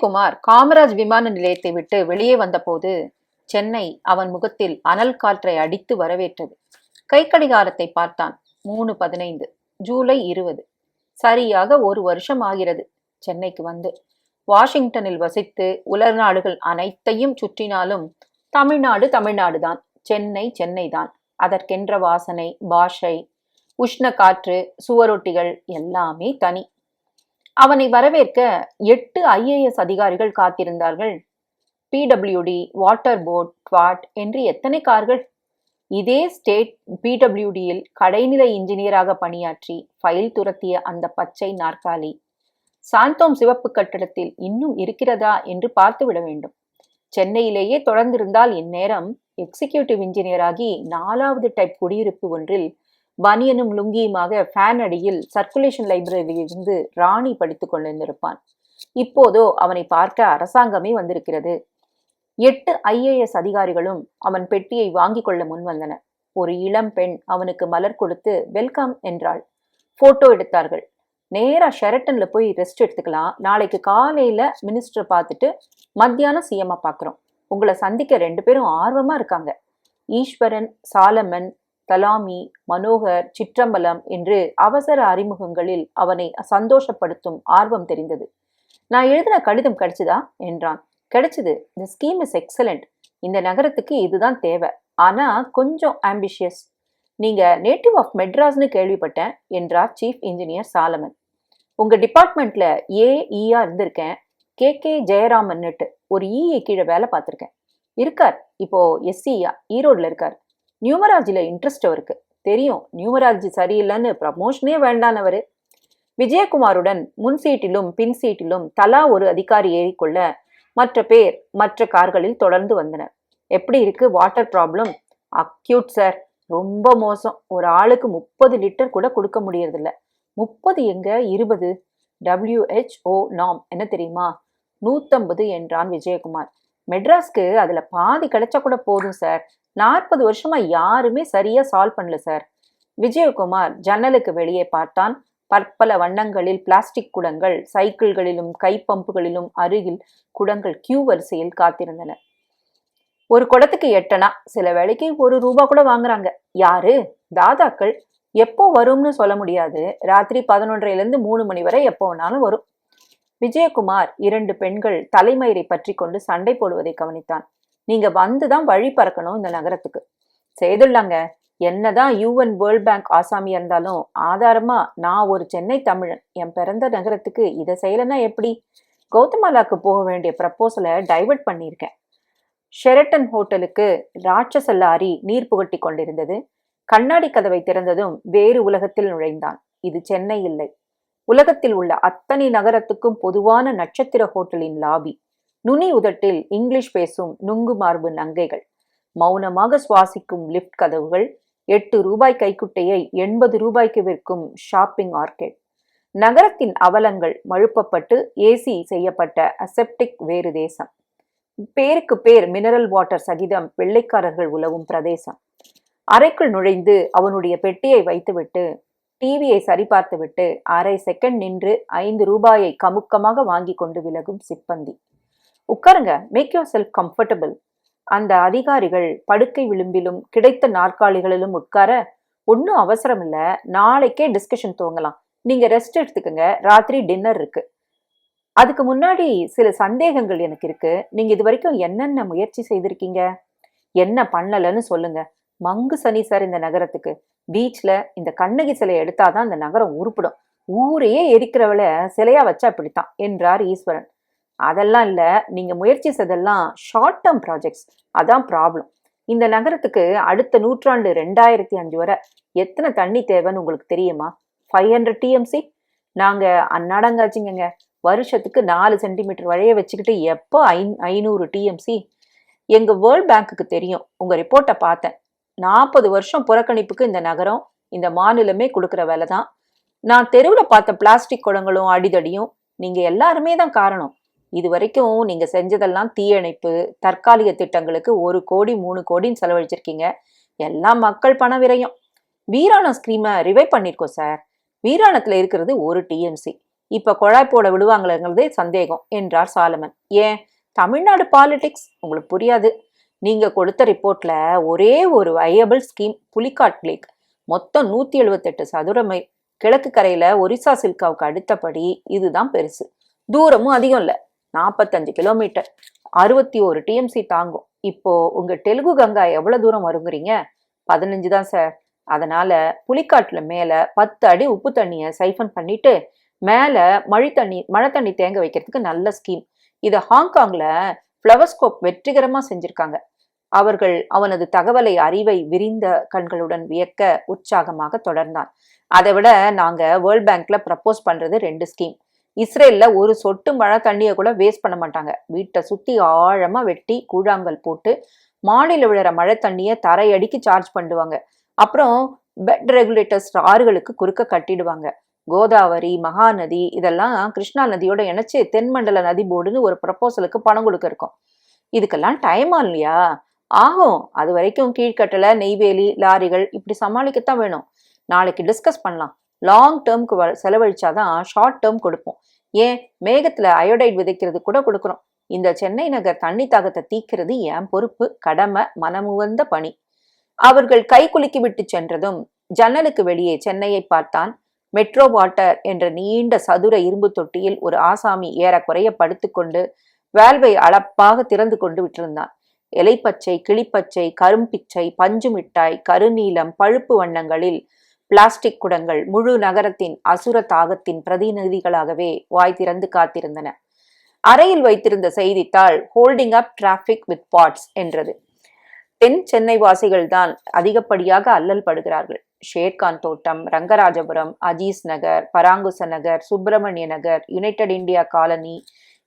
விஜயகுமார் காமராஜ் விமான நிலையத்தை விட்டு வெளியே வந்தபோது சென்னை அவன் முகத்தில் அனல் காற்றை அடித்து வரவேற்றது. கை கடிகாரத்தை பார்த்தான். மூணு பதினைந்து ஜூலை இருபது. சரியாக ஒரு வருஷம் ஆகிறது. சென்னைக்கு வந்து வாஷிங்டனில் வசித்து உலக நாடுகள் அனைத்தையும் சுற்றினாலும் தமிழ்நாடு தமிழ்நாடு தான் சென்னை சென்னை தான் அதற்கென்ற வாசனை பாஷை உஷ்ண காற்று சுவரொட்டிகள் எல்லாமே தனி. அவனை வரவேற்க எட்டு ஐஏஎஸ் அதிகாரிகள் காத்திருந்தார்கள். பிடபிள்யூடி வாட்டர் போர்ட் குவாட் என்று எத்தனை கார்கள்? இதே ஸ்டேட் பிடபிள்யூடியில் கடைநிலை இன்ஜினியராக பணியாற்றி ஃபைல் துரத்திய அந்த பச்சை நாற்காலி சாந்தோம் சிவப்பு கட்டடத்தில் இன்னும் இருக்கிறதா என்று பார்த்துவிட வேண்டும். சென்னையிலேயே தொடர்ந்திருந்தால் இந்நேரம் எக்ஸிகியூட்டிவ் இன்ஜினியராகி நாலாவது டைப் குடியிருப்பு ஒன்றில் பனியனும் லுங்கியுமாக ஃபேன் அடியில் சர்க்குலேஷன் லைப்ரரியிலிருந்து ராணி படித்துக் கொண்டிருந்திருப்பான். இப்போதோ அவனை பார்க்க அரசாங்கமே வந்திருக்கிறது. எட்டு ஐஏஎஸ் அதிகாரிகளும் அவன் பெட்டியை வாங்கிக் கொள்ள முன்வந்தனர் ஒரு இளம் பெண் அவனுக்கு மலர் கொடுத்து வெல்கம் என்றாள். போட்டோ எடுத்தார்கள். நேராக ஷெரட்டன்ல போய் ரெஸ்ட் எடுத்துக்கலாம். நாளைக்கு காலையில மினிஸ்டர் பார்த்துட்டு மத்தியானம் சிஎம்மா பார்க்குறோம். உங்களை சந்திக்க ரெண்டு பேரும் ஆர்வமா இருக்காங்க. ஈஸ்வரன் சாலமன் தலாமி மனோகர் சிற்றம்பலம் என்று அவசர அறிமுகங்களில் அவனை சந்தோஷப்படுத்தும் ஆர்வம் தெரிந்தது. நான் எழுதின கடிதம் கிடைச்சதா? என்றான். கிடைச்சது. தி ஸ்கீம் இஸ் எக்ஸலண்ட் இந்த நகரத்துக்கு இதுதான் தேவை. ஆனா கொஞ்சம் ஆம்பிஷியஸ் நீங்க நேட்டிவ் ஆஃப் மெட்ராஸ்னு கேள்விப்பட்டேன் என்றார் சீஃப் இன்ஜினியர் சாலமன். உங்க டிபார்ட்மெண்ட்ல ஏஇஆ e இருந்திருக்கேன். கே கே ஜெயராமன்னுட்டு. ஒரு இஏ கீழே வேலை பார்த்துருக்கேன். இருக்கார். இப்போ எஸ்சியா ஈரோடில் இருக்கார். நியூமராஜியில் இன்ட்ரெஸ்ட் அவருக்கு. தெரியும் நியூமராஜி சரியில்லைன்னு ப்ரமோஷனே வேண்டானவர். விஜயகுமாருடன் முன் சீட்டிலும் பின் சீட்டிலும் தலா ஒரு அதிகாரி ஏறிக்கொள்ள மற்ற பேர் மற்ற கார்களில் தொடர்ந்து வந்தனர். எப்படி இருக்கு வாட்டர் ப்ராப்ளம் அக்யூட் சார் ரொம்ப மோசம். ஒரு ஆளுக்கு முப்பது லிட்டர் கூட கொடுக்க முடியறதில்ல. முப்பது எங்க? இருபது. டபிள்யூஹெச்ஓ நாம் என்ன தெரியுமா? நூத்தம்பது என்றான் விஜயகுமார். மெட்ராஸ்க்கு அதுல பாதி கிடைச்சா கூட போதும் சார் நாற்பது வருஷமா யாருமே சரியா சால்வ் பண்ணல சார் விஜயகுமார் ஜன்னலுக்கு வெளியே பார்த்தான். பற்பல வண்ணங்களில் பிளாஸ்டிக் குடங்கள் சைக்கிள்களிலும் கைப்பம்புகளிலும் அருகில் குடங்கள் கியூ வரிசையில் காத்திருந்தன. ஒரு குடத்துக்கு எட்டனா? சில வேளைக்கு ஒரு ரூபா கூட வாங்குறாங்க. யாரு? தாதாக்கள். எப்போ வரும்னு சொல்ல முடியாது. ராத்திரி பதினொன்றையிலேருந்து மூணு மணி வரை எப்போ வேணாலும் வரும். விஜயகுமார் இரண்டு பெண்கள் தலைமயிரை பற்றி கொண்டு சண்டை போடுவதை கவனித்தான். நீங்க வந்துதான் வழி பறக்கணும் இந்த நகரத்துக்கு. செய்துள்ளாங்க. என்னதான் யூஎன் வேர்ல்ட் பேங்க் ஆசாமியா இருந்தாலும் ஆதாரமா நான் ஒரு சென்னை தமிழன். என் பிறந்த நகரத்துக்கு இதை செய்யலைன்னா எப்படி? கௌதமாலாக்கு போக வேண்டிய ப்ரப்போசலை டைவர்ட் பண்ணியிருக்கேன். ஷெரட்டன் ஹோட்டலுக்கு ராட்சச லாரி நீர் புகட்டி கொண்டிருந்தது. கண்ணாடி கதவை திறந்ததும் வேறு உலகத்தில் நுழைந்தான். இது சென்னை இல்லை. உலகத்தில் உள்ள அத்தனை நகரத்துக்கும் பொதுவான நட்சத்திர ஹோட்டலின் லாபி. நுனி உதட்டில் இங்கிலீஷ் பேசும் நுங்கு மார்பு நங்கைகள். மௌனமாக சுவாசிக்கும் லிஃப்ட் கதவுகள் எட்டு ரூபாய் கைக்குட்டையை எண்பது ரூபாய்க்கு விற்கும் ஷாப்பிங் ஆர்கெட். நகரத்தின் அவலங்கள் மழுப்பப்பட்டு ஏசி செய்யப்பட்ட அசெப்டிக் வேறு தேசம். பேருக்கு பேர் மினரல் வாட்டர் சகிதம் வெள்ளைக்காரர்கள் உலவும் பிரதேசம். அறைக்குள் நுழைந்து அவனுடைய பெட்டியை வைத்துவிட்டு டிவியை சரிபார்த்துவிட்டு அரை செகண்ட் நின்று ஐந்து ரூபாயை கமுக்கமாக வாங்கி கொண்டு விலகும் சிப்பந்தி. உட்காருங்க. மேக் யோர் செல்ஃப் கம்ஃபர்டபுள் அந்த அதிகாரிகள் படுக்கை விளிம்பிலும் கிடைத்த நாற்காலிகளிலும் உட்கார ஒன்றும் அவசரம் இல்லை. நாளைக்கே டிஸ்கஷன் துவங்கலாம். நீங்கள் ரெஸ்ட் எடுத்துக்கங்க. ராத்திரி டின்னர் இருக்கு. அதுக்கு முன்னாடி சில சந்தேகங்கள் எனக்கு இருக்கு. நீங்கள் இது வரைக்கும் என்னென்ன முயற்சி செய்திருக்கீங்க? என்ன பண்ணலன்னு சொல்லுங்க. மங்கு சனி சார் இந்த நகரத்துக்கு. பீச்சில் இந்த கண்ணகி சிலையை எடுத்தாதான் இந்த நகரம் உருப்பிடும். ஊரையே எரிக்கிறவளை சிலையா வச்சா அப்படித்தான் என்றார் ஈஸ்வரன். அதெல்லாம் இல்லை. நீங்கள் முயற்சி செய்தெல்லாம் ஷார்ட் டேர்ம் ப்ராஜெக்ட்ஸ் அதான் ப்ராப்ளம் இந்த நகரத்துக்கு அடுத்த நூற்றாண்டு ரெண்டாயிரத்தி அஞ்சு வரை எத்தனை தண்ணி தேவைன்னு உங்களுக்கு தெரியுமா? ஃபைவ் ஹண்ட்ரட் டிஎம்சி நாங்கள் அன்னாடங்காச்சுங்க வருஷத்துக்கு நாலு சென்டிமீட்டர் வழிய வச்சுக்கிட்டு எப்போ ஐ ஐநூறு டிஎம்சி எங்கள் வேர்ல்ட் பேங்க்குக்கு தெரியும். உங்கள் ரிப்போர்ட்டை பார்த்தேன். நாற்பது வருஷம் புறக்கணிப்புக்கு இந்த நகரம் இந்த மாநிலமே கொடுக்குற வேலை தான் நான் தெருவில் பார்த்த பிளாஸ்டிக் குடங்களும் அடிதடியும் நீங்கள் எல்லாருமே தான் காரணம். இது வரைக்கும் நீங்கள் செஞ்சதெல்லாம் தீயணைப்பு தற்காலிக திட்டங்களுக்கு ஒரு கோடி மூணு கோடின்னு செலவழிச்சிருக்கீங்க. எல்லாம் மக்கள் பண விரயம். வீராணம் ஸ்கீமை ரிவைவ் பண்ணியிருக்கோம் சார் வீராணத்தில் இருக்கிறது ஒரு டிஎம்சி இப்போ குழாய் போட விடுவாங்களேங்கிறதே சந்தேகம் என்றார் சாலமன். ஏன்? தமிழ்நாடு பாலிடிக்ஸ் உங்களுக்கு புரியாது. நீங்கள் கொடுத்த ரிப்போர்ட்டில் ஒரே ஒரு வயபிள் ஸ்கீம் புலிகாட் லேக் மொத்தம் நூற்றி எழுபத்தெட்டு சதுர மைல். கிழக்கு கரையில் ஒரிசா சில்காவுக்கு அடுத்தபடி இதுதான் பெருசு. தூரமும் அதிகம் இல்லை. நாற்பத்தஞ்சு கிலோமீட்டர். அறுபத்தி ஒரு டிஎம்சி தாங்கும். இப்போ உங்க தெலுங்கு கங்கா எவ்வளவு தூரம் வருங்கிறீங்க? பதினஞ்சு தான் சார் அதனால புலிக்காட்டுல மேல பத்து அடி உப்பு தண்ணியை சைஃபன் பண்ணிட்டு மேல மழை தண்ணி மழை தண்ணி தேங்க வைக்கிறதுக்கு நல்ல ஸ்கீம் இதை ஹாங்காங்ல ஃப்ளவர்ஸ்கோப் வெற்றிகரமா செஞ்சிருக்காங்க. அவர்கள் அவனது தகவலை அறிவை விரிந்த கண்களுடன் வியக்க உற்சாகமாக தொடர்ந்தான் அதை விட நாங்க வேர்ல்ட் பேங்க்ல ப்ரப்போஸ் பண்றது ரெண்டு ஸ்கீம் இஸ்ரேலில் ஒரு சொட்டு மழை தண்ணியை கூட வேஸ்ட் பண்ண மாட்டாங்க. வீட்டை சுற்றி ஆழமாக வெட்டி கூழாங்கல் போட்டு மாடியில் விழுற மழை தண்ணியை தரையடிக்கு சார்ஜ் பண்ணுவாங்க. அப்புறம் பெட் ரெகுலேட்டர்ஸ் ஆறுகளுக்கு குறுக்க கட்டிடுவாங்க. கோதாவரி மகாநதி இதெல்லாம் கிருஷ்ணா நதியோட இணைச்சு தென்மண்டல நதி போர்டுன்னு ஒரு ப்ரப்போசலுக்கு பணம் கொடுக்க இருக்கும். இதுக்கெல்லாம் டைம் இல்லையா? ஆகும். அது வரைக்கும் கீழ்கட்டளை நெய்வேலி லாரிகள் இப்படி சமாளிக்கத்தான் வேணும். நாளைக்கு டிஸ்கஸ் பண்ணலாம். லாங் டேர்முக்கு வ செலவழிச்சாதான் ஷார்ட் டேர்ம் கொடுப்போம். ஏன்? மேகத்துல அயோடைட் விதைக்கிறது கூட கொடுக்குறோம். இந்த சென்னை நகர் தண்ணி தாகத்தை தீக்கிறது என் பொறுப்பு கடமை மனமுவந்த பணி. அவர்கள் கை குலுக்கி விட்டு சென்றதும் ஜன்னலுக்கு வெளியே சென்னையை பார்த்தான் மெட்ரோ வாட்டர் என்ற நீண்ட சதுர இரும்பு தொட்டியில் ஒரு ஆசாமி ஏறக்குறைய படுத்துக்கொண்டு வேல்வை அளப்பாக திறந்து கொண்டு விட்டிருந்தான். இலைப்பச்சை கிளிப்பச்சை கரும்பிச்சை பஞ்சு மிட்டாய் கருநீலம் பழுப்பு வண்ணங்களில் பிளாஸ்டிக் குடங்கள் முழு நகரத்தின் அசுர தாகத்தின் பிரதிநிதிகளாகவே வாய் திறந்து காத்திருந்தன. அறையில் வைத்திருந்த செய்தித்தாள் holding up traffic with pots என்றது. தென் சென்னை வாசிகள் தான் அதிகப்படியாக அல்லல் படுகிறார்கள். ஷேர்கான் தோட்டம் Rangarajapuram Aziz Nagar Parankusa Nagar Subramaniya Nagar United India Colony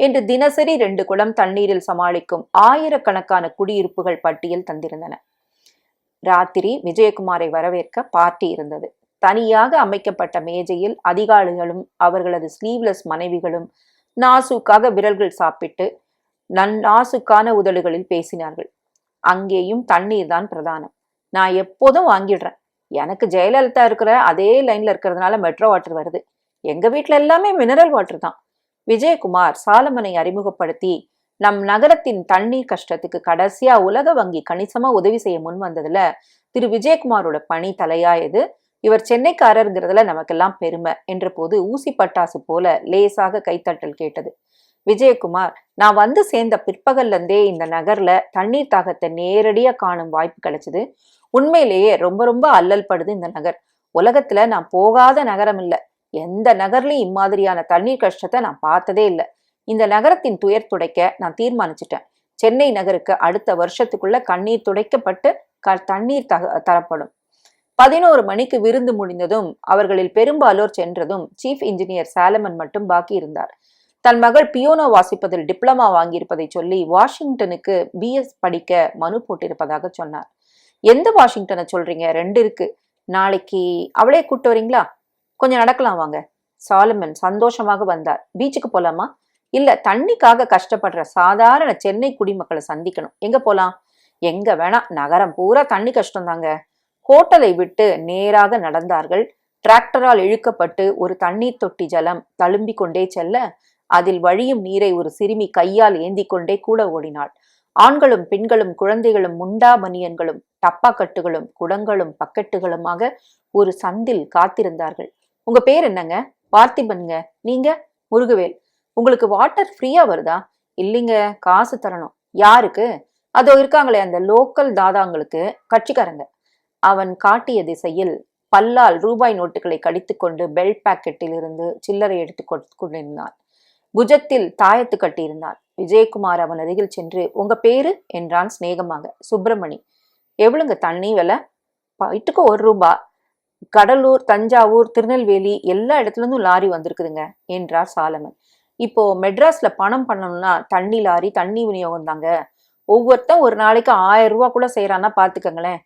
என்று தினசரி ரெண்டு குடம் தண்ணீரில் சமாளிக்கும் ஆயிரக்கணக்கான குடியிருப்புகள் பட்டியல் தந்திருந்தன. ராத்திரி விஜயகுமாரை வரவேற்க பார்ட்டி இருந்தது. தனியாக அமைக்கப்பட்ட மேஜையில் அதிகாரிகளும் அவர்களது ஸ்லீவ்லெஸ் மனைவிகளும் நாசுக்காக விரல்கள் சாப்பிட்டு நன் நாசுக்கான உதடுகளில் பேசினார்கள். அங்கேயும் தண்ணீர் தான் பிரதானம். நான் எப்போதும் வாங்கிடுறேன். எனக்கு ஜெயலலிதா இருக்கிற அதே லைன்ல இருக்கிறதுனால மெட்ரோ வாட்டர் வருது. எங்க வீட்டில் எல்லாமே மினரல் வாட்டர் தான். விஜயகுமார் சாலமனை அறிமுகப்படுத்தி நம் நகரத்தின் தண்ணீர் கஷ்டத்துக்கு கடைசியா உலக வங்கி கணிசமா உதவி செய்ய முன் வந்ததுல திரு. விஜயகுமாரோட பணி தலையாயது. இவர் சென்னைக்காரருங்கிறதுல நமக்கெல்லாம் பெருமை என்ற போது ஊசி பட்டாசு போல லேசாக கைத்தட்டல் கேட்டது. விஜயகுமார் நான் வந்து சேர்ந்த பிற்பகல்ல இருந்தே இந்த நகர்ல தண்ணீர் தாகத்தை நேரடியா காணும் வாய்ப்பு கிடைச்சது. உண்மையிலேயே ரொம்ப ரொம்ப அல்லல் படுது இந்த நகர். உலகத்துல நான் போகாத நகரம் இல்லை. எந்த நகர்லயும் இம்மாதிரியான தண்ணீர் கஷ்டத்தை நான் பார்த்ததே இல்லை. இந்த நகரத்தின் துயர் துடைக்க நான் தீர்மானிச்சிட்டேன். சென்னை நகருக்கு அடுத்த வருஷத்துக்குள்ள கண்ணீர் துடைக்கப்பட்டு க தண்ணீர் தக தரப்படும். பதினோரு மணிக்கு விருந்து முடிந்ததும் அவர்களில் பெரும்பாலோர் சென்றதும் சீஃப் இன்ஜினியர் சாலமன் மட்டும் பாக்கி இருந்தார். தன் மகள் பியோனோ வாசிப்பதில் டிப்ளமா வாங்கியிருப்பதை சொல்லி வாஷிங்டனுக்கு பிஎஸ் படிக்க மனு போட்டிருப்பதாக சொன்னார். எந்த வாஷிங்டனை சொல்றீங்க? ரெண்டு இருக்கு. நாளைக்கு அவளே கூப்பிட்டு வரீங்களா? கொஞ்சம் நடக்கலாம் வாங்க. சாலமன் சந்தோஷமாக வந்தார். பீச்சுக்கு போலாமா? இல்ல தண்ணிக்காக கஷ்டப்படுற சாதாரண சென்னை குடிமக்களை சந்திக்கணும். எங்க போலாம்? எங்க வேணா. நகரம் பூரா தண்ணி கஷ்டம் தாங்க ஹோட்டலை விட்டு நேராக நடந்தார்கள். டிராக்டரால் இழுக்கப்பட்டு ஒரு தண்ணீர் தொட்டி ஜலம் தழும்பிக் கொண்டே செல்ல அதில் வழியும் நீரை ஒரு சிறுமி கையால் ஏந்தி கொண்டே கூட ஓடினாள். ஆண்களும் பெண்களும் குழந்தைகளும் முண்டா மணியன்களும் டப்பாக்கட்டுகளும் குடங்களும் பக்கெட்டுகளுமாக ஒரு சந்தில் காத்திருந்தார்கள். உங்க பேர் என்னங்க? பார்த்திபன்ங்க. நீங்க? முருகவேல். உங்களுக்கு வாட்டர் ஃப்ரீயா வருதா? இல்லைங்க காசு தரணும். யாருக்கு? அதோ இருக்காங்களே அந்த லோக்கல் தாதாங்களுக்கு கட்சிக்காரங்க. அவன் காட்டிய திசையில் பல்லால் ரூபாய் நோட்டுகளை கடித்துக்கொண்டு பெல்ட் பாக்கெட்டில் இருந்து சில்லறை எடுத்து கொண்டிருந்தான். குஜத்தில் தாயத்து கட்டியிருந்தான். விஜயகுமார் அவன் அருகில் சென்று உங்க பேரு? என்றான் சிநேகமாக. சுப்பிரமணி. எவ்வளவுங்க தண்ணி விலை? வீட்டுக்கு ஒரு ரூபா. கடலூர் தஞ்சாவூர் திருநெல்வேலி எல்லா இடத்துல இருந்தும் லாரி வந்திருக்குதுங்க என்றார் சாலமன். இப்போ மெட்ராஸ்ல பணம் பண்ணணும்னா தண்ணி லாரி தண்ணி விநியோகம் தாங்க. ஒவ்வொருத்தன் ஒரு நாளைக்கு ஆயிரம் ரூபா கூட செய்யறான்னா பாத்துக்கங்களேன்.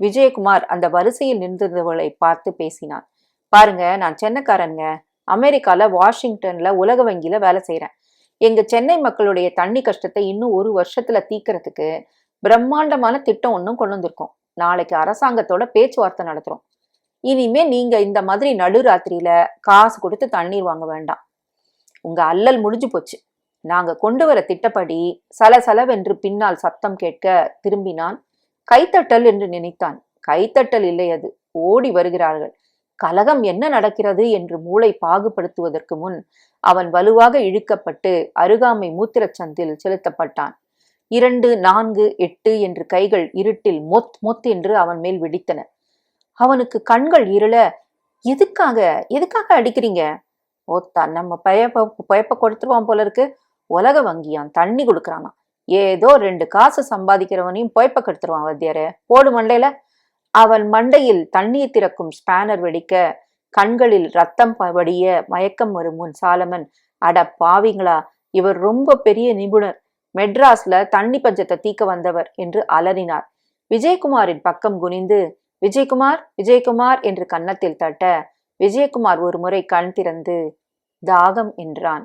விஜயகுமார் அந்த வரிசையில் நின்றிருந்தவளை பார்த்து பேசினான் பாருங்க நான் சென்னைக்காரனுங்க. அமெரிக்கால வாஷிங்டன்ல உலக வங்கியில வேலை செய்யறேன் எங்க சென்னை மக்களுடைய தண்ணி கஷ்டத்தை இன்னும் ஒரு வருஷத்துல தீக்கிறதுக்கு பிரம்மாண்டமான திட்டம் ஒன்றும் கொண்டு வந்திருக்கோம். நாளைக்கு அரசாங்கத்தோட பேச்சுவார்த்தை நடத்துறோம். இனிமே நீங்க இந்த மாதிரி நடுராத்திரியில காசு கொடுத்து தண்ணீர் வாங்க வேண்டாம். உங்க அல்லல் முடிஞ்சு போச்சு. நாங்க கொண்டு வர திட்டப்படி சலசலவென்று பின்னால் சத்தம் கேட்க திரும்பினான். கைத்தட்டல் என்று நினைத்தான். கைத்தட்டல் இல்லை அது. ஓடி வருகிறார்கள். கலகம் என்ன நடக்கிறது என்று மூளை பாகுபடுத்துவதற்கு முன் அவன் வலுவாக இழுக்கப்பட்டு அருகாமை மூத்திரச்சந்தில் செலுத்தப்பட்டான். இரண்டு நான்கு எட்டு என்று கைகள் இருட்டில் மொத் மொத் என்று அவன் மேல் வெடித்தன. அவனுக்கு கண்கள் இருள எதுக்காக? எதுக்காக அடிக்கிறீங்க? ஓத்தா நம்ம பயப்ப பயப்ப கொடுத்துருவான் போல இருக்கு. உலக வங்கியான் தண்ணி கொடுக்குறானா. ஏதோ ரெண்டு காசு சம்பாதிக்கிறவனையும் பொய்ப்ப கெடுத்துருவான் வத்தியாரே. போடு மண்டையில. அவன் மண்டையில் தண்ணீர் திறக்கும் ஸ்பேனர் வெடிக்க கண்களில் ரத்தம் ப- வடிய மயக்கம் வரும் முன் சாலமன். அட பாவிங்களா இவர் ரொம்ப பெரிய நிபுணர். மெட்ராஸ்ல தண்ணி பஞ்சத்தை தீக்க வந்தவர் என்று அலறினார். விஜயகுமாரின் பக்கம் குனிந்து விஜயகுமார் விஜயகுமார் என்று கன்னத்தில் தட்ட விஜயகுமார் ஒரு முறை கண் திறந்து தாகம் என்றான்.